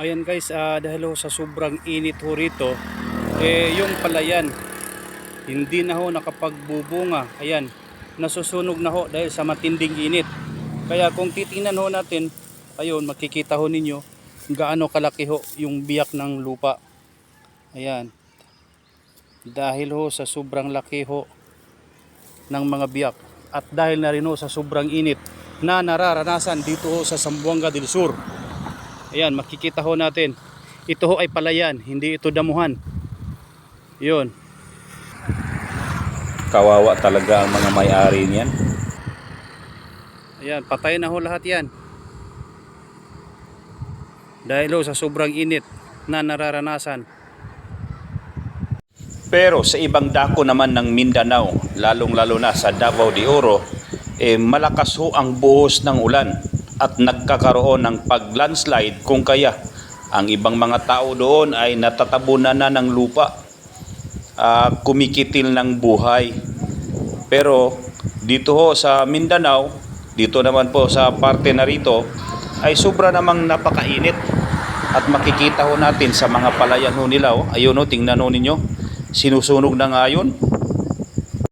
Ayan guys, ah, dahil ho sa sobrang init ho rito, eh yung palayan, hindi na ho nakapagbubunga. Ayan, nasusunog na ho dahil sa matinding init. Kaya kung titingnan ho natin, ayun, makikita ho ninyo gaano kalaki ho yung biyak ng lupa. Ayan. Dahil ho sa sobrang laki ho ng mga biyak at dahil na rin ho sa sobrang init na nararanasan dito ho sa Zamboanga del Sur. Ayan, makikita ho natin. Ito ho ay palayan, hindi ito damuhan. Yun. Kawawa talaga ang mga may-ari niyan. Ayan, patay na ho lahat yan. Dahil ho sa sobrang init na nararanasan. Pero sa ibang dako naman ng Mindanao, lalong-lalo na sa Davao de Oro, eh, malakas ho ang buhos ng ulan at nagkakaroon ng pag-landslide kung kaya ang ibang mga tao doon ay natatabunan na ng lupa, ah, kumikitil ng buhay. Pero dito ho sa Mindanao, dito naman po sa parte na rito, ay sobra namang napakainit. At makikita ho natin sa mga palayan ho nila, oh. ayun ho, tingnan ho ninyo, sinusunog na nga yun.